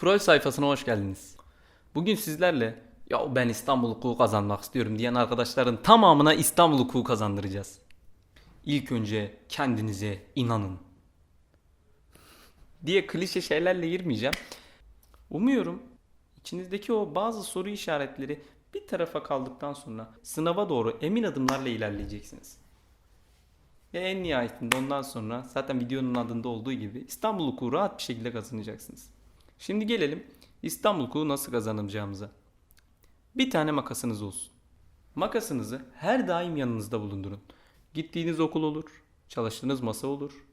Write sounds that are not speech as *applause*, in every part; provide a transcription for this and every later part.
Pro sayfasına hoş geldiniz. Bugün sizlerle ya ben İstanbul hukuku kazanmak istiyorum diyen arkadaşların tamamına İstanbul hukuku kazandıracağız. İlk önce kendinize inanın. Diye klişe şeylerle girmeyeceğim. Umuyorum içinizdeki o bazı soru işaretleri bir tarafa kaldıktan sonra sınava doğru emin adımlarla ilerleyeceksiniz. Ve en nihayetinde ondan sonra zaten videonun adında olduğu gibi İstanbul hukuku rahat bir şekilde kazanacaksınız. Şimdi gelelim İstanbul hukuku nasıl kazanacağımıza. Bir tane makasınız olsun. Makasınızı her daim yanınızda bulundurun. Gittiğiniz okul olur, çalıştığınız masa olur.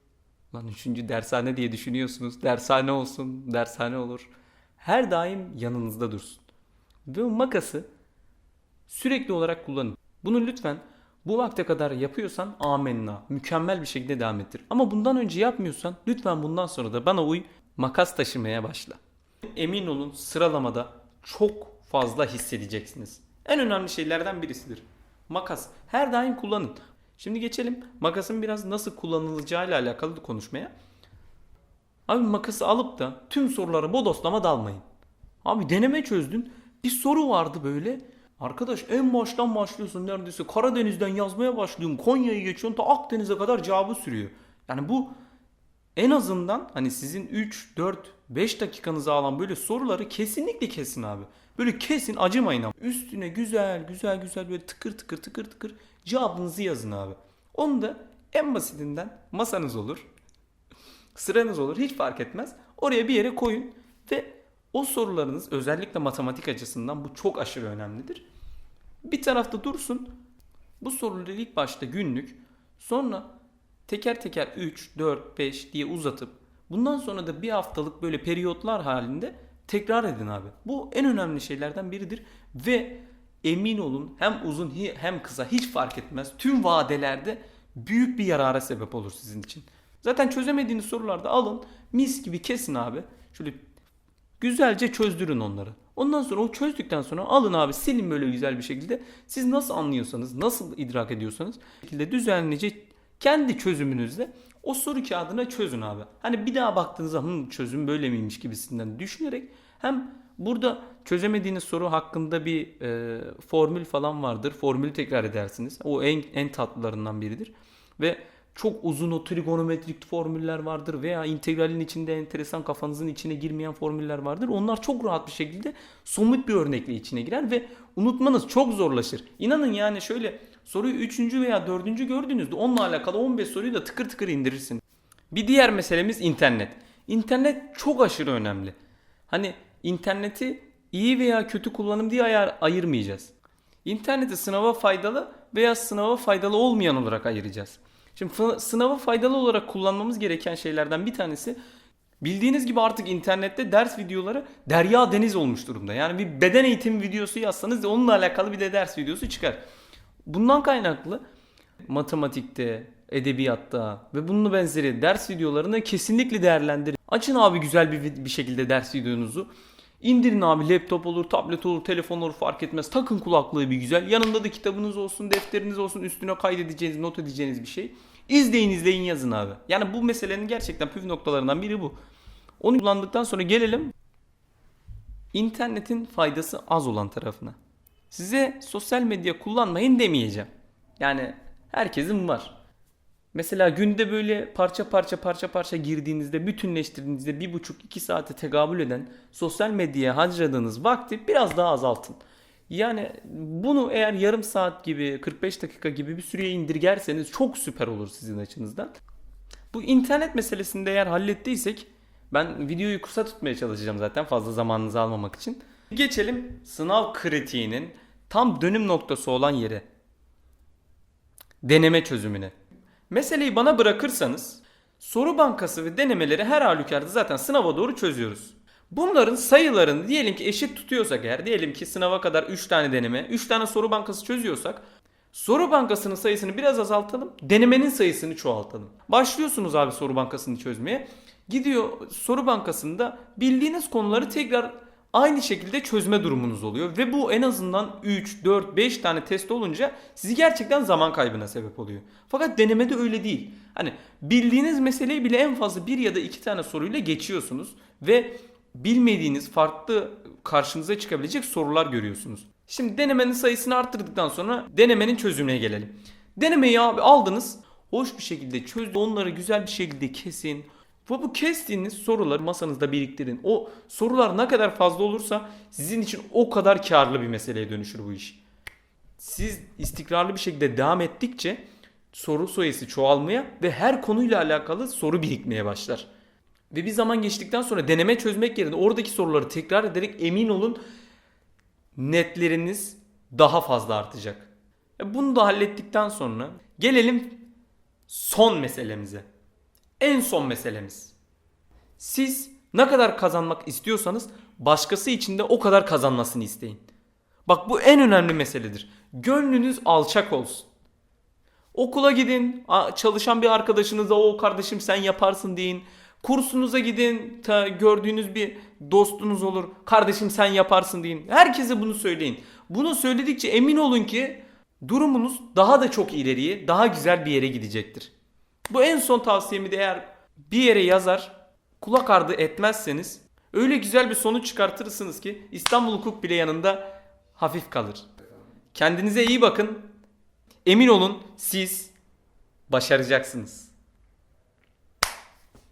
Lan üçüncü dershane diye düşünüyorsunuz. Dershane olsun, dershane olur. Her daim yanınızda dursun. Ve makası sürekli olarak kullanın. Bunu lütfen bu vakte kadar yapıyorsan amenna. Mükemmel bir şekilde devam ettir. Ama bundan önce yapmıyorsan lütfen bundan sonra da bana uy makas taşımaya başla. Emin olun sıralamada çok fazla hissedeceksiniz. En önemli şeylerden birisidir. Makas. Her daim kullanın. Şimdi geçelim makasın biraz nasıl kullanılacağıyla alakalı konuşmaya. Abi makası alıp da tüm sorulara bodoslama dalmayın. Abi deneme çözdün. Bir soru vardı böyle. Arkadaş en baştan başlıyorsun neredeyse Karadeniz'den yazmaya başlıyorsun. Konya'yı geçiyorsun ta Akdeniz'e kadar cevabı sürüyor. Yani bu en azından hani sizin 3, 4, 5 dakikanızı alan böyle soruları kesinlikle kesin abi. Böyle kesin acımayın ama. Üstüne güzel güzel güzel böyle tıkır tıkır tıkır tıkır cevabınızı yazın abi. Onu da en basitinden masanız olur. *laughs* Sıranız olur hiç fark etmez. Oraya bir yere koyun ve o sorularınız özellikle matematik açısından bu çok aşırı önemlidir. Bir tarafta dursun. Bu soruları ilk başta günlük sonra teker teker 3, 4, 5 diye uzatıp bundan sonra da bir haftalık böyle periyotlar halinde tekrar edin abi. Bu en önemli şeylerden biridir ve emin olun hem uzun hem kısa hiç fark etmez. Tüm vadelerde büyük bir yarara sebep olur sizin için. Zaten çözemediğiniz sorularda alın mis gibi kesin abi. Şöyle Güzelce çözdürün onları. Ondan sonra o çözdükten sonra alın abi silin böyle güzel bir şekilde. Siz nasıl anlıyorsanız, nasıl idrak ediyorsanız şekilde düzenlice kendi çözümünüzle o soru kağıdına çözün abi. Hani bir daha baktığınızda Hı, çözüm böyle miymiş gibisinden düşünerek hem burada çözemediğiniz soru hakkında bir e, formül falan vardır. Formülü tekrar edersiniz. O en, en tatlılarından biridir. Ve çok uzun o trigonometrik formüller vardır veya integralin içinde enteresan kafanızın içine girmeyen formüller vardır. Onlar çok rahat bir şekilde somut bir örnekle içine girer ve unutmanız çok zorlaşır. İnanın yani şöyle soruyu 3. veya 4. gördüğünüzde onunla alakalı 15 soruyu da tıkır tıkır indirirsin. Bir diğer meselemiz internet. İnternet çok aşırı önemli. Hani interneti iyi veya kötü kullanım diye ayar, ayırmayacağız. İnterneti sınava faydalı veya sınava faydalı olmayan olarak ayıracağız. Şimdi sınava faydalı olarak kullanmamız gereken şeylerden bir tanesi bildiğiniz gibi artık internette ders videoları derya deniz olmuş durumda. Yani bir beden eğitimi videosu yazsanız onunla alakalı bir de ders videosu çıkar. Bundan kaynaklı matematikte, edebiyatta ve bunun benzeri ders videolarını kesinlikle değerlendirin. Açın abi güzel bir, bir şekilde ders videonuzu. İndirin abi laptop olur, tablet olur, telefon olur fark etmez. Takın kulaklığı bir güzel. Yanında da kitabınız olsun, defteriniz olsun, üstüne kaydedeceğiniz, not edeceğiniz bir şey. İzleyin izleyin yazın abi. Yani bu meselenin gerçekten püf noktalarından biri bu. Onu kullandıktan sonra gelelim internetin faydası az olan tarafına. Size sosyal medya kullanmayın demeyeceğim. Yani herkesin var. Mesela günde böyle parça parça parça parça girdiğinizde, bütünleştirdiğinizde bir buçuk iki saate tekabül eden sosyal medyaya harcadığınız vakti biraz daha azaltın. Yani bunu eğer yarım saat gibi 45 dakika gibi bir süreye indirgerseniz çok süper olur sizin açınızdan. Bu internet meselesinde eğer hallettiysek ben videoyu kısa tutmaya çalışacağım zaten fazla zamanınızı almamak için. Geçelim sınav kritiğinin tam dönüm noktası olan yere. Deneme çözümüne. Meseleyi bana bırakırsanız soru bankası ve denemeleri her halükarda zaten sınava doğru çözüyoruz. Bunların sayılarını diyelim ki eşit tutuyorsak eğer diyelim ki sınava kadar 3 tane deneme 3 tane soru bankası çözüyorsak soru bankasının sayısını biraz azaltalım denemenin sayısını çoğaltalım. Başlıyorsunuz abi soru bankasını çözmeye gidiyor soru bankasında bildiğiniz konuları tekrar aynı şekilde çözme durumunuz oluyor. Ve bu en azından 3, 4, 5 tane test olunca sizi gerçekten zaman kaybına sebep oluyor. Fakat denemede öyle değil. Hani bildiğiniz meseleyi bile en fazla bir ya da iki tane soruyla geçiyorsunuz. Ve bilmediğiniz farklı karşınıza çıkabilecek sorular görüyorsunuz. Şimdi denemenin sayısını arttırdıktan sonra denemenin çözümüne gelelim. Denemeyi abi aldınız. Hoş bir şekilde çözdünüz. Onları güzel bir şekilde kesin. Ve bu kestiğiniz soruları masanızda biriktirin. O sorular ne kadar fazla olursa sizin için o kadar karlı bir meseleye dönüşür bu iş. Siz istikrarlı bir şekilde devam ettikçe soru sayısı çoğalmaya ve her konuyla alakalı soru birikmeye başlar. Ve bir zaman geçtikten sonra deneme çözmek yerine oradaki soruları tekrar ederek emin olun netleriniz daha fazla artacak. E Bunu da hallettikten sonra gelelim son meselemize. En son meselemiz. Siz ne kadar kazanmak istiyorsanız başkası için de o kadar kazanmasını isteyin. Bak bu en önemli meseledir. Gönlünüz alçak olsun. Okula gidin, çalışan bir arkadaşınıza o kardeşim sen yaparsın deyin. Kursunuza gidin, ta- gördüğünüz bir dostunuz olur. Kardeşim sen yaparsın deyin. Herkese bunu söyleyin. Bunu söyledikçe emin olun ki durumunuz daha da çok ileriye, daha güzel bir yere gidecektir. Bu en son tavsiyemi de eğer bir yere yazar, kulak ardı etmezseniz öyle güzel bir sonuç çıkartırsınız ki İstanbul Hukuk bile yanında hafif kalır. Kendinize iyi bakın. Emin olun siz başaracaksınız.